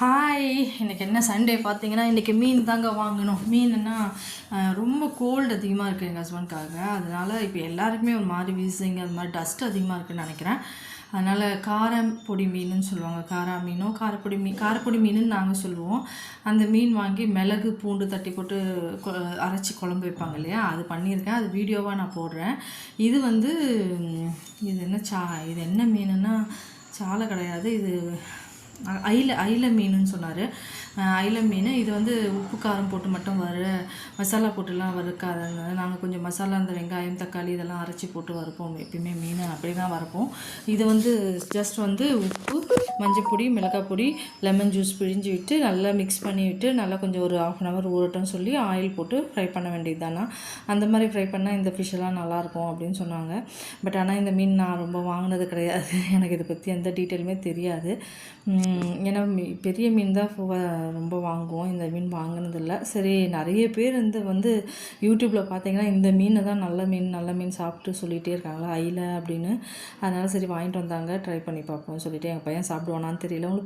Hi இன்றைக்கி என்ன Sunday பார்த்தீங்கன்னா இன்றைக்கி மீன் தாங்க வாங்கணும். மீன்னா ரொம்ப கோல்டு அதிகமாக இருக்குது எங்கள் ஹஸ்பண்ட்காக அதனால் இப்போ எல்லாருக்குமே ஒரு மாதிரி வீசிங் அது மாதிரி டஸ்ட் அதிகமாக இருக்குன்னு நினைக்கிறேன். அதனால் காரம் பொடி மீனுன்னு சொல்லுவாங்க. காரா மீனோ காரப்பொடி மீன் காரப்பொடி மீனுன்னு நாங்கள் சொல்லுவோம். அந்த மீன் வாங்கி மிளகு பூண்டு தட்டி போட்டு கொ- அரைச்சி குழம்பு வைப்பாங்க இல்லையா? அது பண்ணியிருக்கேன். அது வீடியோவாக நான் போடுறேன். இது வந்து இது என்ன சா இது என்ன மீனுன்னா சாலை கிடையாது. இது அயில அயில மீனுன்னு சொன்னார். அயில மீன் இது வந்து உப்பு காரம் போட்டு மட்டும் வர மசாலா போட்டுலாம் வறுக்காதனால நாங்கள் கொஞ்சம் மசாலா அந்த வெங்காயம் தக்காளி இதெல்லாம் அரைச்சி போட்டு வறுப்போம். எப்பயுமே மீன் அப்படி தான் வறுப்போம். இது வந்து ஜஸ்ட் வந்து உப்பு மஞ்சள் பொடி மிளகாய் பொடி லெமன் ஜூஸ் பிழிஞ்சு விட்டு நல்லா மிக்ஸ் பண்ணி விட்டு நல்லா கொஞ்சம் ஒரு ஆஃப் அன் ஹவர் ஊறட்டும்னு சொல்லி ஆயில் போட்டு ஃப்ரை பண்ண வேண்டியது தானா அந்த மாதிரி ஃப்ரை பண்ணால் இந்த ஃபிஷ்ஷெல்லாம் நல்லாயிருக்கும் அப்படின்னு சொன்னாங்க. பட் ஆனால் இந்த மீன் நான் ரொம்ப வாங்கினது கிடையாது. எனக்கு இதை பற்றி எந்த டீட்டெயிலுமே தெரியாது. ஏன்னா மீ- பெரிய மீன் தான் ரொம்ப வாங்குவோம். இந்த மீன் வாங்கினதில்ல சரி நிறைய பேர் வந்து வந்து யூடியூப்பில் பார்த்தீங்கன்னா இந்த மீனை தான் நல்ல மீன் நல்ல மீன் சாப்பிட்டு சொல்லிகிட்டே இருக்காங்களா? ஐல அப்படின்னு. அதனால் சரி வாங்கிட்டு வந்தாங்க. ட்ரை பண்ணி பார்ப்போம் சொல்லிட்டு எங்கள் பையன் சாப்பிடுவானான்னு தெரியல. உங்களுக்கு